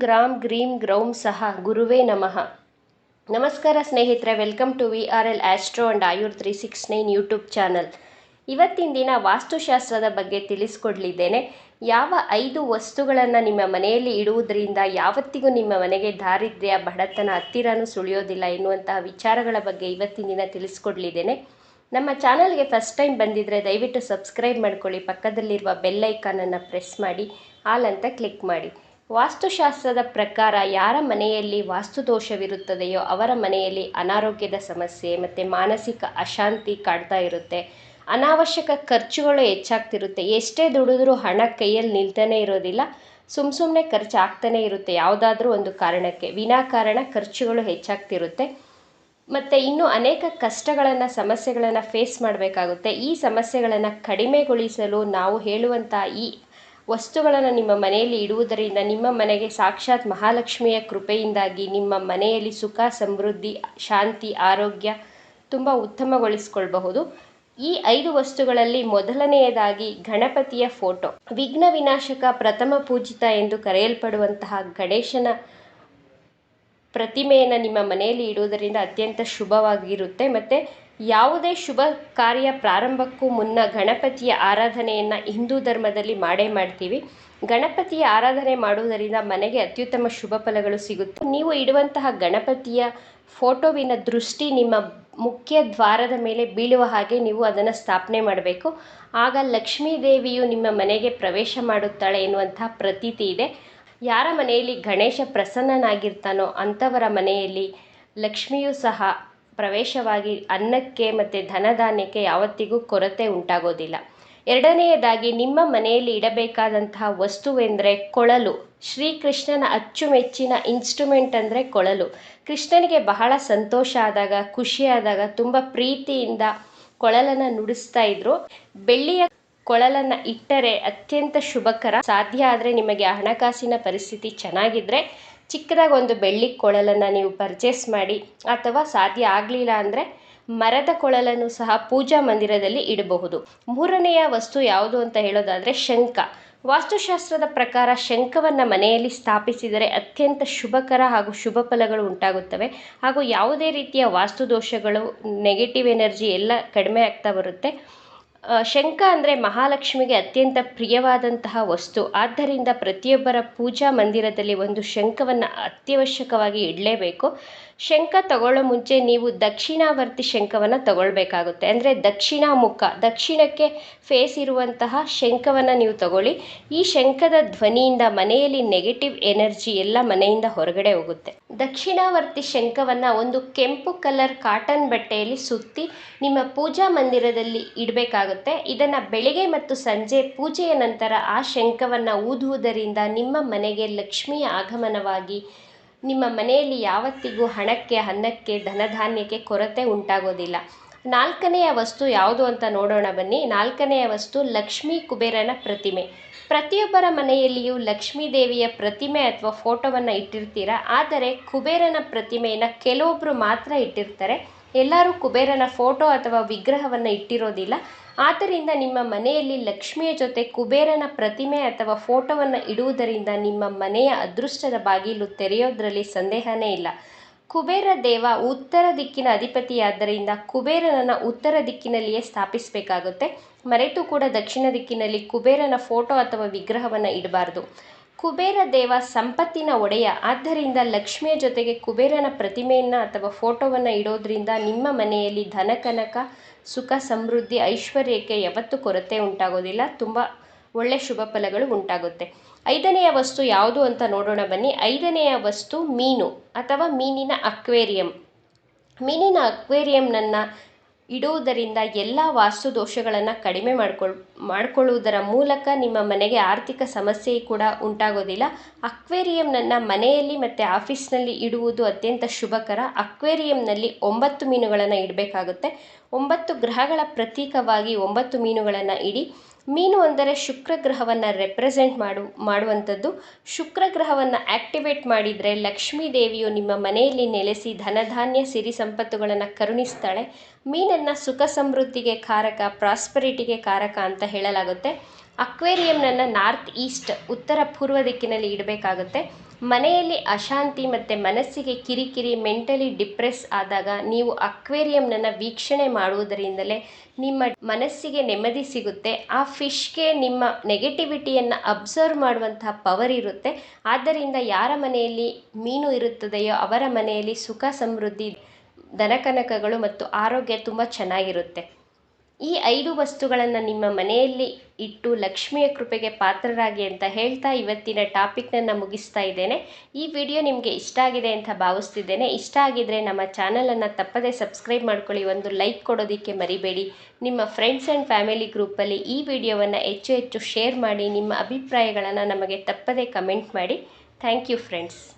Gram ಗ್ರೀಂ ಗ್ರೌಂ ಸಹ ಗುರುವೇ ನಮಃ. ನಮಸ್ಕಾರ ಸ್ನೇಹಿತರೆ, welcome to V R L astro and Ayur three six nine YouTube channel. ಇವತ್ತಿನ ದಿನ ವಾಸ್ತುಶಾಸ್ತ್ರದ ಬಗ್ಗೆ ತಿಳಿಸ್ಕೊಡ್ಲಿದ್ದೇನೆ. ಯಾವ ಐದು ವಸ್ತುಗಳನ್ನು ನಿಮ್ಮ ಮನೆಯಲ್ಲಿ ಇಡುವುದರಿಂದ ಯಾವತ್ತಿಗೂ ನಿಮ್ಮ ಮನೆಗೆ ದಾರಿದ್ರ್ಯ, ಬಡತನ, ಹತ್ತಿರನೂ ಸುಳಿಯೋದಿಲ್ಲ ಎನ್ನುವಂತಹ ವಿಚಾರಗಳ ಬಗ್ಗೆ ಇವತ್ತಿನ ದಿನ ತಿಳಿಸ್ಕೊಡ್ಲಿದ್ದೇನೆ. ನಮ್ಮ ಚಾನಲ್ಗೆ ಫಸ್ಟ್ ಟೈಮ್ ಬಂದಿದ್ದರೆ ದಯವಿಟ್ಟು ಸಬ್ಸ್ಕ್ರೈಬ್ ಮಾಡ್ಕೊಳ್ಳಿ, ಪಕ್ಕದಲ್ಲಿರುವ ಬೆಲ್ ಐಕಾನನ್ನು ಪ್ರೆಸ್ ಮಾಡಿ, ಆಲ್ ಅಂತ ಕ್ಲಿಕ್ ಮಾಡಿ. ವಾಸ್ತುಶಾಸ್ತ್ರದ ಪ್ರಕಾರ ಯಾರ ಮನೆಯಲ್ಲಿ ವಾಸ್ತುದೋಷವಿರುತ್ತದೆಯೋ ಅವರ ಮನೆಯಲ್ಲಿ ಅನಾರೋಗ್ಯದ ಸಮಸ್ಯೆ ಮತ್ತು ಮಾನಸಿಕ ಅಶಾಂತಿ ಕಾಡ್ತಾ ಇರುತ್ತೆ. ಅನಾವಶ್ಯಕ ಖರ್ಚುಗಳು ಹೆಚ್ಚಾಗ್ತಿರುತ್ತೆ. ಎಷ್ಟೇ ದುಡಿದ್ರೂ ಹಣ ಕೈಯಲ್ಲಿ ನಿಲ್ತಾನೆ ಇರೋದಿಲ್ಲ. ಸುಮ್ಮ ಸುಮ್ಮನೆ ಖರ್ಚು ಆಗ್ತಾನೆ ಇರುತ್ತೆ ಯಾವುದಾದ್ರೂ ಒಂದು ಕಾರಣಕ್ಕೆ. ವಿನಾಕಾರಣ ಖರ್ಚುಗಳು ಹೆಚ್ಚಾಗ್ತಿರುತ್ತೆ. ಮತ್ತು ಇನ್ನೂ ಅನೇಕ ಕಷ್ಟಗಳನ್ನು, ಸಮಸ್ಯೆಗಳನ್ನು ಫೇಸ್ ಮಾಡಬೇಕಾಗುತ್ತೆ. ಈ ಸಮಸ್ಯೆಗಳನ್ನು ಕಡಿಮೆಗೊಳಿಸಲು ನಾವು ಹೇಳುವಂಥ ಈ ವಸ್ತುಗಳನ್ನು ನಿಮ್ಮ ಮನೆಯಲ್ಲಿ ಇಡುವುದರಿಂದ ನಿಮ್ಮ ಮನೆಗೆ ಸಾಕ್ಷಾತ್ ಮಹಾಲಕ್ಷ್ಮಿಯ ಕೃಪೆಯಿಂದಾಗಿ ನಿಮ್ಮ ಮನೆಯಲ್ಲಿ ಸುಖ, ಸಮೃದ್ಧಿ, ಶಾಂತಿ, ಆರೋಗ್ಯ ತುಂಬ ಉತ್ತಮಗೊಳಿಸಿಕೊಳ್ಬಹುದು. ಈ ಐದು ವಸ್ತುಗಳಲ್ಲಿ ಮೊದಲನೆಯದಾಗಿ ಗಣಪತಿಯ ಫೋಟೋ. ವಿಘ್ನ ವಿನಾಶಕ ಪ್ರಥಮ ಪೂಜಿತ ಎಂದು ಕರೆಯಲ್ಪಡುವಂತಹ ಗಣೇಶನ ಪ್ರತಿಮೆಯನ್ನು ನಿಮ್ಮ ಮನೆಯಲ್ಲಿ ಇಡುವುದರಿಂದ ಅತ್ಯಂತ ಶುಭವಾಗಿರುತ್ತೆ. ಮತ್ತು ಯಾವುದೇ ಶುಭ ಕಾರ್ಯ ಪ್ರಾರಂಭಕ್ಕೂ ಮುನ್ನ ಗಣಪತಿಯ ಆರಾಧನೆಯನ್ನು ಹಿಂದೂ ಧರ್ಮದಲ್ಲಿ ಮಾಡೇ ಮಾಡ್ತೀವಿ. ಗಣಪತಿಯ ಆರಾಧನೆ ಮಾಡುವುದರಿಂದ ಮನೆಗೆ ಅತ್ಯುತ್ತಮ ಶುಭ ಫಲಗಳು ಸಿಗುತ್ತೆ. ನೀವು ಇಡುವಂತಹ ಗಣಪತಿಯ ಫೋಟೋವಿನ ದೃಷ್ಟಿ ನಿಮ್ಮ ಮುಖ್ಯ ದ್ವಾರದ ಮೇಲೆ ಬೀಳುವ ಹಾಗೆ ನೀವು ಅದನ್ನು ಸ್ಥಾಪನೆ ಮಾಡಬೇಕು. ಆಗ ಲಕ್ಷ್ಮೀ ದೇವಿಯು ನಿಮ್ಮ ಮನೆಗೆ ಪ್ರವೇಶ ಮಾಡುತ್ತಾಳೆ ಎನ್ನುವಂತಹ ಪ್ರತೀತಿ ಇದೆ. ಯಾರ ಮನೆಯಲ್ಲಿ ಗಣೇಶ ಪ್ರಸನ್ನನಾಗಿರ್ತಾನೋ ಅಂಥವರ ಮನೆಯಲ್ಲಿ ಲಕ್ಷ್ಮಿಯೂ ಸಹ ಪ್ರವೇಶವಾಗಿ ಅನ್ನಕ್ಕೆ ಮತ್ತು ಧನಧಾನ್ಯಕ್ಕೆ ಯಾವತ್ತಿಗೂ ಕೊರತೆ ಉಂಟಾಗೋದಿಲ್ಲ. ಎರಡನೆಯದಾಗಿ, ನಿಮ್ಮ ಮನೆಯಲ್ಲಿ ಇಡಬೇಕಾದಂತಹ ವಸ್ತುವೆಂದರೆ ಕೊಳಲು. ಶ್ರೀಕೃಷ್ಣನ ಅಚ್ಚುಮೆಚ್ಚಿನ ಇನ್ಸ್ಟ್ರುಮೆಂಟ್ ಅಂದರೆ ಕೊಳಲು. ಕೃಷ್ಣನಿಗೆ ಬಹಳ ಸಂತೋಷ ಆದಾಗ ಖುಷಿಯಾದಾಗ ತುಂಬ ಪ್ರೀತಿಯಿಂದ ಕೊಳಲನ್ನು ನುಡಿಸ್ತಾ ಇದ್ರು. ಬೆಳ್ಳಿಯ ಕೊಳಲನ್ನು ಇಟ್ಟರೆ ಅತ್ಯಂತ ಶುಭಕರ. ಸಾಧ್ಯ ಆದರೆ ನಿಮಗೆ ಹಣಕಾಸಿನ ಪರಿಸ್ಥಿತಿ ಚೆನ್ನಾಗಿದ್ದರೆ ಚಿಕ್ಕದಾಗಿ ಒಂದು ಬೆಳ್ಳಿ ಕೊಳಲನ್ನು ನೀವು ಪರ್ಚೇಸ್ ಮಾಡಿ ಅಥವಾ ಸಾಧ್ಯ ಆಗಲಿಲ್ಲ ಅಂದರೆ ಮರದ ಕೊಳಲನ್ನು ಸಹ ಪೂಜಾ ಮಂದಿರದಲ್ಲಿ ಇಡಬಹುದು. ಮೂರನೆಯ ವಸ್ತು ಯಾವುದು ಅಂತ ಹೇಳೋದಾದರೆ ಶಂಖ. ವಾಸ್ತುಶಾಸ್ತ್ರದ ಪ್ರಕಾರ ಶಂಖವನ್ನು ಮನೆಯಲ್ಲಿ ಸ್ಥಾಪಿಸಿದರೆ ಅತ್ಯಂತ ಶುಭಕರ ಹಾಗೂ ಶುಭ ಫಲಗಳು ಉಂಟಾಗುತ್ತವೆ. ಹಾಗೂ ಯಾವುದೇ ರೀತಿಯ ವಾಸ್ತು ದೋಷಗಳು ನೆಗೆಟಿವ್ ಎನರ್ಜಿ ಎಲ್ಲ ಕಡಿಮೆ ಆಗ್ತಾ ಬರುತ್ತೆ. ಶಂಖ ಅಂದರೆ ಮಹಾಲಕ್ಷ್ಮಿಗೆ ಅತ್ಯಂತ ಪ್ರಿಯವಾದಂತಹ ವಸ್ತು. ಆದ್ದರಿಂದ ಪ್ರತಿಯೊಬ್ಬರ ಪೂಜಾ ಮಂದಿರದಲ್ಲಿ ಒಂದು ಶಂಖವನ್ನು ಅತ್ಯವಶ್ಯಕವಾಗಿ ಇಡಲೇಬೇಕು. ಶಂಖ ತಗೊಳ್ಳೋ ಮುಂಚೆ ನೀವು ದಕ್ಷಿಣಾವರ್ತಿ ಶಂಖವನ್ನು ತಗೊಳ್ಬೇಕಾಗುತ್ತೆ. ಅಂದರೆ ದಕ್ಷಿಣ ಮುಖ, ದಕ್ಷಿಣಕ್ಕೆ ಫೇಸ್ ಇರುವಂತಹ ಶಂಖವನ್ನು ನೀವು ತಗೊಳ್ಳಿ. ಈ ಶಂಖದ ಧ್ವನಿಯಿಂದ ಮನೆಯಲ್ಲಿ ನೆಗೆಟಿವ್ ಎನರ್ಜಿ ಎಲ್ಲ ಮನೆಯಿಂದ ಹೊರಗಡೆ ಹೋಗುತ್ತೆ. ದಕ್ಷಿಣಾವರ್ತಿ ಶಂಖವನ್ನು ಒಂದು ಕೆಂಪು ಕಲರ್ ಕಾಟನ್ ಬಟ್ಟೆಯಲ್ಲಿ ಸುತ್ತಿ ನಿಮ್ಮ ಪೂಜಾ ಮಂದಿರದಲ್ಲಿ ಇಡಬೇಕಾಗುತ್ತೆ. ಇದನ್ನು ಬೆಳಿಗ್ಗೆ ಮತ್ತು ಸಂಜೆ ಪೂಜೆಯ ನಂತರ ಆ ಶಂಖವನ್ನು ಊದುವುದರಿಂದ ನಿಮ್ಮ ಮನೆಗೆ ಲಕ್ಷ್ಮಿಯ ಆಗಮನವಾಗಿ ನಿಮ್ಮ ಮನೆಯಲ್ಲಿ ಯಾವತ್ತಿಗೂ ಹಣಕ್ಕೆ, ಅನ್ನಕ್ಕೆ, ಧನಧಾನ್ಯಕ್ಕೆ ಕೊರತೆ ಉಂಟಾಗೋದಿಲ್ಲ. ನಾಲ್ಕನೆಯ ವಸ್ತು ಯಾವುದು ಅಂತ ನೋಡೋಣ ಬನ್ನಿ. ನಾಲ್ಕನೆಯ ವಸ್ತು ಲಕ್ಷ್ಮೀ ಕುಬೇರನ ಪ್ರತಿಮೆ. ಪ್ರತಿಯೊಬ್ಬರ ಮನೆಯಲ್ಲಿಯೂ ಲಕ್ಷ್ಮೀ ದೇವಿಯ ಪ್ರತಿಮೆ ಅಥವಾ ಫೋಟೋವನ್ನು ಇಟ್ಟಿರ್ತೀರ? ಆದರೆ ಕುಬೇರನ ಪ್ರತಿಮೆಯನ್ನು ಕೆಲವೊಬ್ಬರು ಮಾತ್ರ ಇಟ್ಟಿರ್ತಾರೆ. ಎಲ್ಲರೂ ಕುಬೇರನ ಫೋಟೋ ಅಥವಾ ವಿಗ್ರಹವನ್ನು ಇಟ್ಟಿರೋದಿಲ್ಲ. ಆದ್ದರಿಂದ ನಿಮ್ಮ ಮನೆಯಲ್ಲಿ ಲಕ್ಷ್ಮಿಯ ಜೊತೆ ಕುಬೇರನ ಪ್ರತಿಮೆ ಅಥವಾ ಫೋಟೋವನ್ನು ಇಡುವುದರಿಂದ ನಿಮ್ಮ ಮನೆಯ ಅದೃಷ್ಟದ ಬಾಗಿಲು ತೆರೆಯೋದ್ರಲ್ಲಿ ಸಂದೇಹನೇ ಇಲ್ಲ. ಕುಬೇರ ದೇವ ಉತ್ತರ ದಿಕ್ಕಿನ ಅಧಿಪತಿಯಾದ್ದರಿಂದ ಕುಬೇರನನ್ನು ಉತ್ತರ ದಿಕ್ಕಿನಲ್ಲಿಯೇ ಸ್ಥಾಪಿಸಬೇಕಾಗುತ್ತೆ. ಮರೆತು ಕೂಡ ದಕ್ಷಿಣ ದಿಕ್ಕಿನಲ್ಲಿ ಕುಬೇರನ ಫೋಟೋ ಅಥವಾ ವಿಗ್ರಹವನ್ನು ಇಡಬಾರ್ದು. ಕುಬೇರ ದೇವ ಸಂಪತ್ತಿನ ಒಡೆಯ. ಆದ್ದರಿಂದ ಲಕ್ಷ್ಮಿಯ ಜೊತೆಗೆ ಕುಬೇರನ ಪ್ರತಿಮೆಯನ್ನು ಅಥವಾ ಫೋಟೋವನ್ನು ಇಡೋದ್ರಿಂದ ನಿಮ್ಮ ಮನೆಯಲ್ಲಿ ಧನಕನಕ ಸುಖ, ಸಮೃದ್ಧಿ, ಐಶ್ವರ್ಯಕ್ಕೆ ಯಾವತ್ತೂ ಕೊರತೆ ಉಂಟಾಗೋದಿಲ್ಲ. ತುಂಬ ಒಳ್ಳೆಯ ಶುಭ ಫಲಗಳು ಉಂಟಾಗುತ್ತೆ. ಐದನೆಯ ವಸ್ತು ಯಾವುದು ಅಂತ ನೋಡೋಣ ಬನ್ನಿ. ಐದನೆಯ ವಸ್ತು ಮೀನು ಅಥವಾ ಮೀನಿನ ಅಕ್ವೇರಿಯಂ. ಮೀನಿನ ಅಕ್ವೇರಿಯಂನನ್ನು ಇಡುವುದರಿಂದ ಎಲ್ಲ ವಾಸ್ತು ದೋಷಗಳನ್ನು ಕಡಿಮೆ ಮಾಡ್ಕೊಳ್, ಮಾಡಿಕೊಳ್ಳುವುದರ ಮೂಲಕ ನಿಮ್ಮ ಮನೆಗೆ ಆರ್ಥಿಕ ಸಮಸ್ಯೆ ಕೂಡ ಉಂಟಾಗೋದಿಲ್ಲ. ಅಕ್ವೇರಿಯಂನನ್ನು ಮನೆಯಲ್ಲಿ ಮತ್ತು ಆಫೀಸ್ನಲ್ಲಿ ಇಡುವುದು ಅತ್ಯಂತ ಶುಭಕರ. ಅಕ್ವೇರಿಯಂನಲ್ಲಿ ಒಂಬತ್ತು ಮೀನುಗಳನ್ನು ಇಡಬೇಕಾಗುತ್ತೆ. ಒಂಬತ್ತು ಗ್ರಹಗಳ ಪ್ರತೀಕವಾಗಿ ಒಂಬತ್ತು ಮೀನುಗಳನ್ನು ಇಡಿ. ಮೀನು ಅಂದರೆ ಶುಕ್ರ ಗ್ರಹವನ್ನು ರೆಪ್ರೆಸೆಂಟ್ ಮಾಡು, ಮಾಡುವಂಥದ್ದು. ಶುಕ್ರ ಗ್ರಹವನ್ನು ಆ್ಯಕ್ಟಿವೇಟ್ ಮಾಡಿದರೆ ಲಕ್ಷ್ಮೀ ದೇವಿಯು ನಿಮ್ಮ ಮನೆಯಲ್ಲಿ ನೆಲೆಸಿ ಧನಧಾನ್ಯ ಸಿರಿ ಸಂಪತ್ತುಗಳನ್ನು ಕರುಣಿಸ್ತಾಳೆ. ಮೀನನ್ನು ಸುಖ ಸಮೃದ್ಧಿಗೆ ಕಾರಕ ಪ್ರಾಸ್ಪರಿಟಿಗೆ ಕಾರಕ ಅಂತ ಹೇಳಲಾಗುತ್ತೆ. ಅಕ್ವೇರಿಯಂನನ್ನು ನಾರ್ತ್ ಈಸ್ಟ್ ಉತ್ತರ ಪೂರ್ವ ದಿಕ್ಕಿನಲ್ಲಿ ಇಡಬೇಕಾಗುತ್ತೆ. ಮನೆಯಲ್ಲಿ ಅಶಾಂತಿ ಮತ್ತು ಮನಸ್ಸಿಗೆ ಕಿರಿಕಿರಿ ಮೆಂಟಲಿ ಡಿಪ್ರೆಸ್ ಆದಾಗ ನೀವು ಅಕ್ವೇರಿಯಂನನ್ನು ವೀಕ್ಷಣೆ ಮಾಡುವುದರಿಂದಲೇ ನಿಮ್ಮ ಮನಸ್ಸಿಗೆ ನೆಮ್ಮದಿ ಸಿಗುತ್ತೆ. ಆ ಫಿಶ್ಗೆ ನಿಮ್ಮ ನೆಗೆಟಿವಿಟಿಯನ್ನು ಅಬ್ಸರ್ವ್ ಮಾಡುವಂತಹ ಪವರ್ ಇರುತ್ತೆ. ಆದ್ದರಿಂದ ಯಾರ ಮನೆಯಲ್ಲಿ ಮೀನು ಇರುತ್ತದೆಯೋ ಅವರ ಮನೆಯಲ್ಲಿ ಸುಖ, ಸಮೃದ್ಧಿ ದನಕನಕಗಳು ಮತ್ತು ಆರೋಗ್ಯ ತುಂಬ ಚೆನ್ನಾಗಿರುತ್ತೆ. ಈ ಐದು ವಸ್ತುಗಳನ್ನು ನಿಮ್ಮ ಮನೆಯಲ್ಲಿ ಇಟ್ಟು ಲಕ್ಷ್ಮಿಯ ಕೃಪೆಗೆ ಪಾತ್ರರಾಗಿ ಅಂತ ಹೇಳ್ತಾ ಇವತ್ತಿನ ಟಾಪಿಕ್ನನ್ನು ಮುಗಿಸ್ತಾ ಇದ್ದೇನೆ. ಈ ವಿಡಿಯೋ ನಿಮಗೆ ಇಷ್ಟ ಆಗಿದೆ ಅಂತ ಭಾವಿಸ್ತಿದ್ದೇನೆ. ಇಷ್ಟ ಆಗಿದ್ರೆ ನಮ್ಮ ಚಾನಲನ್ನು ತಪ್ಪದೇ ಸಬ್ಸ್ಕ್ರೈಬ್ ಮಾಡ್ಕೊಳ್ಳಿ. ಒಂದು ಲೈಕ್ ಕೊಡೋದಕ್ಕೆ ಮರಿಬೇಡಿ. ನಿಮ್ಮ ಫ್ರೆಂಡ್ಸ್ ಆ್ಯಂಡ್ ಫ್ಯಾಮಿಲಿ ಗ್ರೂಪಲ್ಲಿ ಈ ವಿಡಿಯೋವನ್ನು ಹೆಚ್ಚು ಹೆಚ್ಚು ಶೇರ್ ಮಾಡಿ, ನಿಮ್ಮ ಅಭಿಪ್ರಾಯಗಳನ್ನು ನಮಗೆ ತಪ್ಪದೇ ಕಮೆಂಟ್ ಮಾಡಿ. Thank you friends.